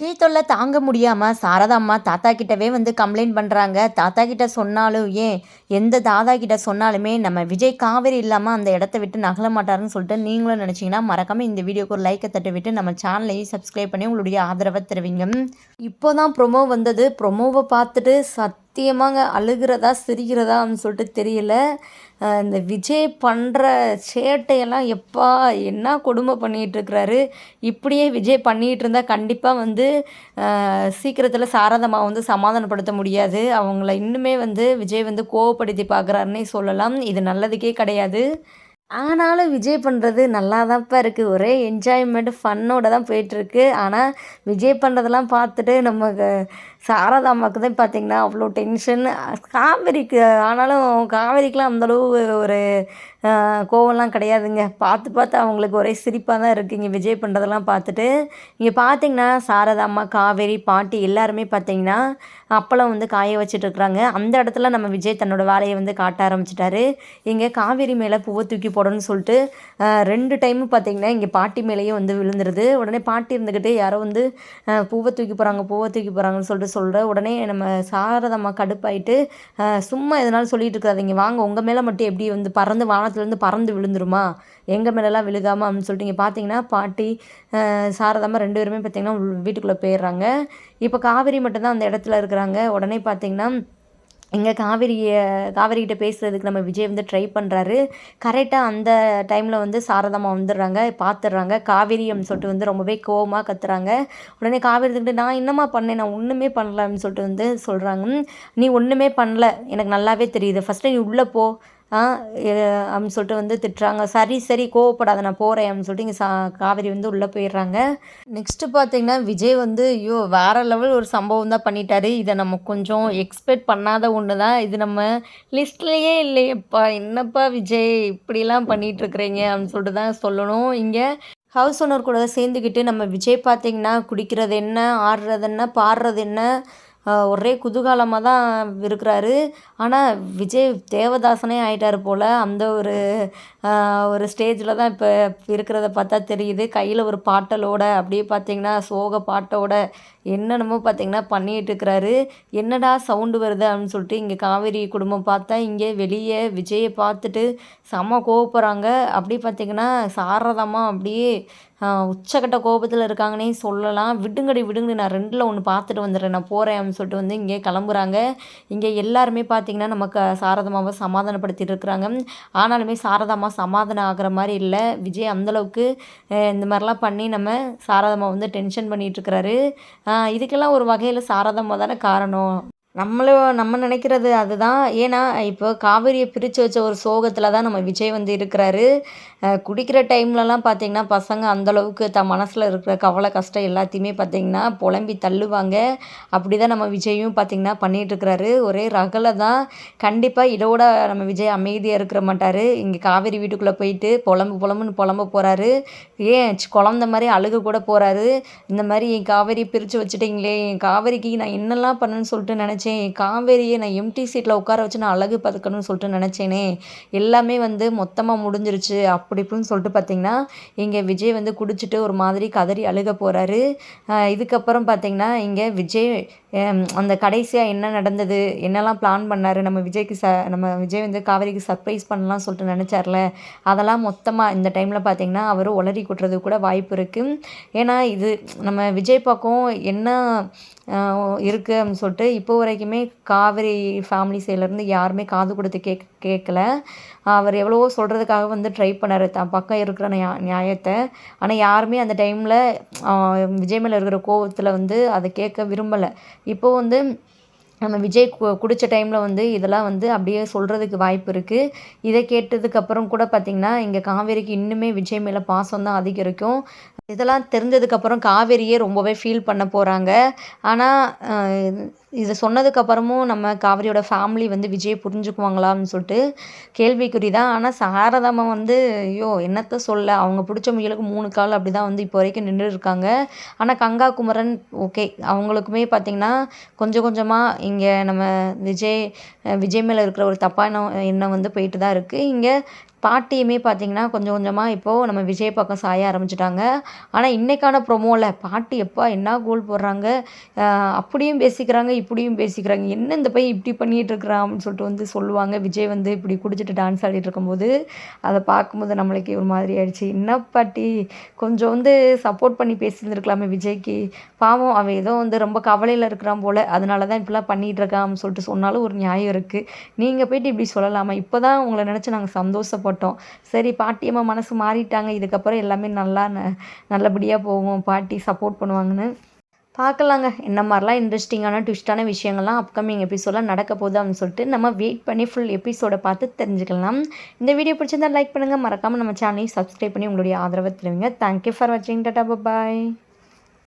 Tea தொல்லை தாங்க முடியாமல் சாரதா அம்மா தாத்தா கிட்டவே வந்து கம்ப்ளைண்ட் பண்ணுறாங்க தாத்தா கிட்ட சொன்னாலும் ஏன்? எந்த தாத்தா கிட்ட சொன்னாலுமே நம்ம விஜய் காவேரி இல்லாமல் அந்த இடத்த விட்டு நகல மாட்டாருன்னு சொல்லிட்டு நீங்களும் நினச்சிங்கன்னா மறக்காமல் இந்த வீடியோக்கு ஒரு லைக்கை தட்டி விட்டு நம்ம சேனலையும் சப்ஸ்கிரைப் பண்ணி உங்களுடைய ஆதரவை தருவீங்க. இப்போ தான் ப்ரொமோ வந்தது. ப்ரொமோவை பார்த்துட்டு சத் சத்தியமாங்க அழுகிறதா சிரிக்கிறதான்னு சொல்லிட்டு தெரியல. இந்த விஜய் பண்ணுற சேட்டையெல்லாம் எப்பா என்ன கொடுமை பண்ணிகிட்ருக்கிறாரு இப்படியே விஜய் பண்ணிகிட்டு இருந்தால் கண்டிப்பாக வந்து சீக்கிரத்தில் சாரதமாக வந்து சமாதானப்படுத்த முடியாது. அவங்கள இன்னுமே வந்து விஜய் வந்து கோவப்படுத்தி பார்க்குறாருன்னே சொல்லலாம். இது நல்லதுக்கே கிடையாது. ஆனாலும் விஜய் பண்ணுறது நல்லா தான்ப்பா இருக்குது ஒரே என்ஜாய்மெண்ட் ஃபன்னோட தான் போயிட்டுருக்கு ஆனால் விஜய் பண்ணுறதெல்லாம் பார்த்துட்டு நமக்கு சாரதா அம்மாவுக்கு தான் பார்த்திங்கன்னா அவ்வளோ டென்ஷன் காவேரிக்கு ஆனாலும் காவேரிக்கெலாம் அந்தளவு ஒரு கோவம்லாம் கிடையாதுங்க. பார்த்து பார்த்து அவங்களுக்கு ஒரே சிரிப்பாக தான் இருக்குது இங்கே விஜய் பண்ணுறதெல்லாம் பார்த்துட்டு இங்கே பார்த்திங்கன்னா சாரதா அம்மா காவேரி பாட்டி எல்லாருமே பார்த்திங்கன்னா அப்பளம் வந்து காய வச்சுட்ருக்குறாங்க அந்த இடத்துல நம்ம விஜய் தன்னோட வேலையை வந்து காட்ட ஆரம்பிச்சிட்டாரு. இங்கே காவேரி மேலே பூவை தூக்கி போடணும்னு சொல்லிட்டு ரெண்டு டைமும் பார்த்திங்கன்னா இங்கே பாட்டி மேலேயும் வந்து விழுந்துருது. உடனே பாட்டி இருந்துக்கிட்டே யாரோ வந்து பூவை தூக்கி போகிறாங்க பூவை தூக்கி போகிறாங்கன்னு சொல்லிட்டு சொல்கிற உடனே நம்ம சாரதம்மா கடுப்பாயிட்டு சும்மா எதனாலும் சொல்லிட்டு இருக்காதிங்க வாங்க உங்கள் மேலே மட்டும் எப்படி வந்து பறந்து வானத்துலேருந்து பறந்து விழுந்துருமா? எங்கள் மேலெலாம் விழுகாமல் அப்படின்னு சொல்லிட்டு இங்கே பார்த்தீங்கன்னா பாட்டி சாரதம்மா ரெண்டு பேருமே பார்த்திங்கன்னா வீட்டுக்குள்ளே போயிடுறாங்க. இப்போ காவேரி மட்டும்தான் அந்த இடத்துல இருக்கிறாங்க. உடனே பார்த்திங்கன்னா இங்கே காவேரியை காவேரிகிட்ட பேசுகிறதுக்கு நம்ம விஜய் வந்து ட்ரை பண்ணுறாரு கரெக்டாக அந்த டைமில் வந்து சாரதாமா வந்துடுறாங்க பார்த்துடுறாங்க காவேரி அப்படின்னு சொல்லிட்டு வந்து ரொம்பவே கோவமாக கத்துறாங்க. உடனே காவேரி இருந்துக்கிட்டு நான் என்னம்மா பண்ணேன்? நான் ஒன்றுமே பண்ணல அப்படின்னு சொல்லிட்டு வந்து சொல்கிறாங்க நீ ஒன்றுமே பண்ணல. எனக்கு நல்லாவே தெரியுது. ஃபஸ்ட்டு நீ உள்ளே போ. அப்படின்னு சொல்லிட்டு வந்து திட்டுறாங்க. சரி சரி கோவப்படாத நான் போகிறேன் அப்படின்னு சொல்லிட்டு இங்கே சா காவேரி வந்து உள்ளே போயிடுறாங்க. நெக்ஸ்ட்டு பார்த்தீங்கன்னா விஜய் வந்து ஐயோ வேறு லெவல் ஒரு சம்பவம் தான் பண்ணிட்டாரு. இதை நம்ம கொஞ்சம் எக்ஸ்பெக்ட் பண்ணாத ஒன்று தான் இது நம்ம லிஸ்ட்லேயே இல்லையப்பா. என்னப்பா விஜய் இப்படிலாம் பண்ணிகிட்ருக்குறீங்க அப்படின்னு சொல்லிட்டு தான் சொல்லணும். இங்கே ஹவுஸ் ஓனர் கூட சேர்ந்துக்கிட்டு நம்ம விஜய் பார்த்திங்கன்னா குடிக்கிறது என்ன ஆடுறது என்ன பாடுறது என்ன ஒரே குதூகலமாக தான் இருக்கிறாரு. ஆனால் விஜய் தேவதாசனே ஆகிட்டாரு போல். அந்த ஒரு ஒரு ஸ்டேஜில் தான் இப்போ இருக்கிறத பார்த்தா தெரியுது. கையில் ஒரு பாட்டலோட அப்படியே பார்த்தீங்கன்னா சோக பாட்டோட என்னென்னமோ பார்த்தீங்கன்னா பண்ணிகிட்டு இருக்கிறாரு என்னடா சவுண்டு வருது அப்படின்னு சொல்லிட்டு இங்கே காவேரி குடும்பம் பார்த்தா இங்கே வெளியே விஜயை பார்த்துட்டு செம்ம கோவப்படுறாங்க. அப்படி பார்த்தீங்கன்னா சாரதாமா அப்படியே உச்சக்கட்ட கோபத்தில் இருக்காங்கன்னே சொல்லலாம். விடுங்கடி விடுங்கடி நான் ரெண்டில் ஒன்று பார்த்துட்டு வந்துடுறேன். நான் போகிறேன் அப்படின்னு சொல்லிட்டு வந்து இங்கே கிளம்புறாங்க. இங்கே எல்லாருமே பார்த்திங்கன்னா நமக்கு சாரதமாவை சமாதானப்படுத்திட்டு இருக்கிறாங்க. ஆனாலுமே சாரதாமா சமாதானம் ஆகிற மாதிரி இல்லை. விஜய் அந்தளவுக்கு இந்த மாதிரிலாம் பண்ணி நம்ம சாரதாமா வந்து டென்ஷன் பண்ணிகிட்ருக்கிறாரு இதுக்கெல்லாம் ஒரு வகையில் சாரதாமா தானே காரணம்? நம்மளும் நம்ம நினைக்கிறது அதுதான். ஏன்னா இப்போ காவேரியை பிரித்து வச்ச ஒரு சோகத்தில் தான் நம்ம விஜய் வந்து இருக்கிறாரு. குடிக்கிற டைம்லலாம் பார்த்திங்கன்னா பசங்க அந்தளவுக்கு த மனசில் இருக்கிற கவலை கஷ்டம் எல்லாத்தையுமே பார்த்திங்கன்னா புலம்பி தள்ளுவாங்க. அப்படி தான் நம்ம விஜயும் பார்த்திங்கன்னா பண்ணிகிட்ருக்கிறாரு ஒரே ரகலை தான். கண்டிப்பாக இதோட நம்ம விஜய் அமைதியாக இருக்கிற மாட்டார். இங்கே காவேரி வீட்டுக்குள்ளே போயிட்டு புலம்பு புலம்புன்னு புலம்ப போகிறாரு ஏன் குழந்த மாதிரி அழுக கூட போகிறாரு இந்த மாதிரி என் காவேரி பிரித்து வச்சுட்டிங்களே என் காவேரிக்கு நான் என்னெல்லாம் பண்ணுன்னு சொல்லிட்டு நினச்சி நினச்சேன். காவேரியை நான் எம்டி சீட்டில் உட்கார வச்சு நான் அழகு பார்த்துக்கணும்னு சொல்லிட்டு நினச்சேனே. எல்லாமே வந்து மொத்தமாக முடிஞ்சிருச்சு. அப்படி இப்படின்னு சொல்லிட்டு பார்த்தீங்கன்னா இங்கே விஜய் வந்து குடிச்சிட்டு ஒரு மாதிரி கதறி அழுக போகிறாரு இதுக்கப்புறம் பார்த்தீங்கன்னா இங்கே விஜய் அந்த கடைசியாக என்ன நடந்தது என்னெல்லாம் பிளான் பண்ணார் நம்ம விஜய்க்கு ச நம்ம விஜய் வந்து காவேரிக்கு சர்ப்ரைஸ் பண்ணலாம் சொல்லிட்டு நினச்சார்ல அதெல்லாம் மொத்தமாக இந்த டைமில் பார்த்தீங்கன்னா அவர் உளறி கொட்டுறது கூட வாய்ப்பு இருக்குது ஏன்னா இது நம்ம விஜய் பக்கம் என்ன இருக்குது அப்படின்னு சொல்லிட்டு இப்போ வரைக்குமே காவேரி ஃபேமிலி சைட்லேருந்து யாருமே காது கொடுத்து கேக் கேட்கல அவர் எவ்வளவோ சொல்கிறதுக்காக வந்து ட்ரை பண்ணார். தான் பக்கம் இருக்கிற நியா நியாயத்தை. ஆனால் யாருமே அந்த டைமில் விஜய் மேலே இருக்கிற கோவத்தில் வந்து அதை கேட்க விரும்பலை. இப்போது வந்து நம்ம விஜய் கு குடித்த டைமில் வந்து இதெல்லாம் வந்து அப்படியே சொல்கிறதுக்கு வாய்ப்பு இருக்குது இதை கேட்டதுக்கப்புறம் கூட பார்த்திங்கன்னா இங்கே காவேரிக்கு இன்னுமே விஜய் மேலே பாசம் தான் அதிகரிக்கும். இதெல்லாம் தெரிஞ்சதுக்கப்புறம் காவேரியே ரொம்பவே ஃபீல் பண்ண போகிறாங்க ஆனால் இதை சொன்னதுக்கப்புறமும் நம்ம காவேரியோட ஃபேமிலி வந்து விஜயை புரிஞ்சுக்குவாங்களா அப்படின்னு சொல்லிட்டு கேள்விக்குறி தான். ஆனால் சாரதாமா வந்து ஐயோ என்னத்த சொல்ல? அவங்க பிடிச்ச முயலுக்கு மூணு கால் அப்படி தான் வந்து இப்போ வரைக்கும் நின்று இருக்காங்க. ஆனால் கங்கா குமரன் ஓகே அவங்களுக்குமே பார்த்திங்கன்னா கொஞ்சம் கொஞ்சமாக இங்கே நம்ம விஜய் விஜய் மேலே இருக்கிற ஒரு தப்பான எண்ணம் வந்து போயிட்டு தான் இருக்குது இங்கே பாட்டியுமே பார்த்தீங்கன்னா கொஞ்சம் கொஞ்சமாக இப்போது நம்ம விஜய் பக்கம் சாய ஆரம்பிச்சிட்டாங்க. ஆனால் இன்றைக்கான ப்ரொமோவில் பாட்டி எப்பா என்ன கோல் போடுறாங்க? அப்படியும் பேசிக்கிறாங்க இப்படியும் பேசிக்கிறாங்க. என்ன இந்த பையன் இப்படி பண்ணிகிட்டு இருக்கிறான் அப்படின்னு சொல்லிட்டு வந்து சொல்லுவாங்க. விஜய் வந்து இப்படி குடிச்சிட்டு டான்ஸ் ஆடிட்டு இருக்கும்போது அதை பார்க்கும்போது நம்மளுக்கு ஒரு மாதிரி ஆயிடுச்சு. என்ன பாட்டி? கொஞ்சம் வந்து சப்போர்ட் பண்ணி பேசியிருந்துருக்கலாமே விஜய்க்கு. பாவம் அவன் ஏதோ வந்து ரொம்ப கவலையில் இருக்கிறான் போல். அதனால தான் இப்படிலாம் பண்ணிகிட்டு அப்படின்னு சொல்லிட்டு சொன்னாலும் ஒரு நியாயம் இருக்குது நீங்கள் போயிட்டு இப்படி சொல்லலாமா? இப்போ தான் உங்களை நினச்சி நாங்கள் சந்தோஷப்பட்டோம். சரி பாட்டியம்மா மனசு மாறிட்டாங்க. இதுக்கப்புறம் எல்லாமே நல்லா நல்லபடியாக போகும். பாட்டி சப்போர்ட் பண்ணுவாங்கன்னு பார்க்கலாங்க என்ன மாதிரிலாம் இன்ட்ரெஸ்டிங்கான ட்விஸ்டான விஷயங்கள்லாம் அப்கமிங் எபிசோடெலாம் நடக்க போகுது அப்படின்னு சொல்லிட்டு நம்ம வெயிட் பண்ணி ஃபுல் எபிசோடை பார்த்து தெரிஞ்சுக்கலாம். இந்த வீடியோ பிடிச்சிருந்தா லைக் பண்ணுங்கள் மறக்காமல் நம்ம சேனலையும் சப்ஸ்கிரைப் பண்ணி உங்களுடைய ஆதரவை தருவீங்க. தேங்க்யூ ஃபார் வாட்சிங் டாட்டா பாய்